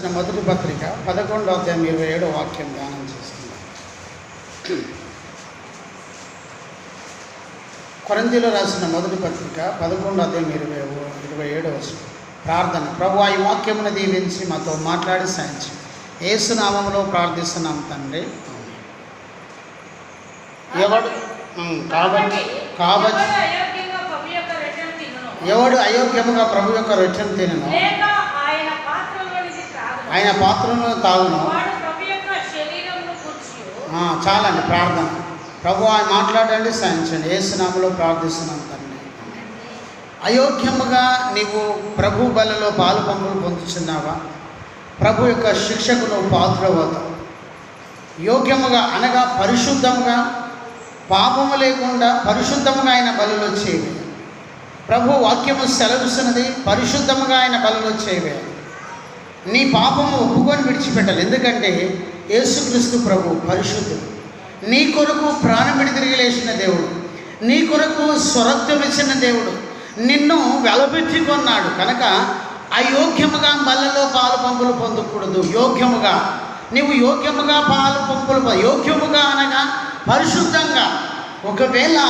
రాసిన మొదటి పత్రిక పదకొండవ అధ్యాయం ఇరవై ఏడో వాక్యం ధ్యానం చేసుకుందాం కొరంతిలో రాసిన మొదటి పత్రిక పదకొండవ అధ్యాయం ఇరవై ఇరవై ఏడో. ప్రార్థన. ప్రభు ఈ వాక్యమును దీవించి మాతో మాట్లాడి సాయించి. ఏసునామంలో ప్రార్థిస్తున్నాం తండ్రి. ఎవడు? కాబట్టి కాబట్టి ఎవడు అయోగ్యముగా ప్రభు యొక్క రొట్టెను తినను లేక ఆయన పాత్రలోనిది త్రాగును, ఆయన పాత్రను తాగును. చాలండి ప్రార్థన. ప్రభు ఆయన మాట్లాడండి సాయించండి ఏసునామలో ప్రార్థిస్తున్నాం తండ్రి. అయోగ్యముగా నీవు ప్రభు బలలో పాలు పంపులు పొందుతున్నావా ప్రభు యొక్క శిక్షకు నువ్వు పాత్రవుతావు యోగ్యముగా అనగా పరిశుద్ధముగా పాపము లేకుండా పరిశుద్ధముగా ఆయన బలలో చేయవే ప్రభు వాక్యము సెలవుస్తున్నది పరిశుద్ధముగా ఆయన బలలో చేయవే నీ పాపము ఒప్పుకొని విడిచిపెట్టాలి. ఎందుకంటే యేసుక్రీస్తు ప్రభు పరిశుద్ధుడు. నీ కొరకు ప్రాణం విడిదిరిగిలేసిన దేవుడు. నీ కొరకు స్వరత్వం ఇచ్చిన దేవుడు. నిన్ను వెలపెట్టి కొన్నాడు. కనుక అయోగ్యముగా బల్లలో పాలు పంపులు పొందకూడదు. యోగ్యముగా. నీవు యోగ్యముగా పాలు పంపులు యోగ్యముగా అనగా పరిశుద్ధంగా. ఒకవేళ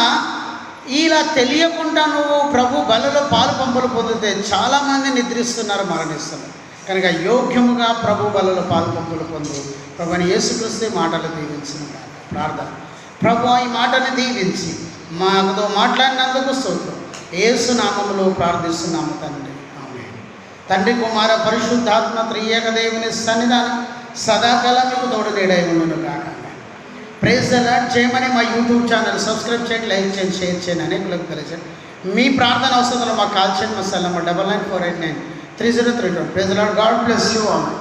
ఇలా తెలియకుండా నువ్వు ప్రభు బలలో పాలు పంపులు పొందితే చాలామంది నిద్రిస్తున్నారు మరణిస్తున్నారు. కనుక యోగ్యముగా ప్రభు బలలో పాలు పంపులు పొందు. ప్రభుని యేసుక్రీస్తు మాటలు దీవించిన ప్రార్థన. ప్రభు ఈ మాటను దీవించి మాతో మాట్లాడినందుకు స్తోత్రం. యేసు నామములో ప్రార్థిస్తున్నాము తండ్రి. ఆమె తండ్రి కుమార పరిశుద్ధాత్మ త్రియేక దేవుని సన్నిధానం సదాకాలం మీకు తోడు ఉండను కాక ప్రేజ్ చేయమని మా యూట్యూబ్ ఛానల్ సబ్స్క్రైబ్ చేయండి లైక్ చేయండి షేర్ చేయండి అనేకులకు తెలియజేయండి. మీ ప్రార్థన అవసరాలు మాకు కాల్ చేయండి మా cell number double nine four eight nine three zero three two praise Lord God bless you ఆమె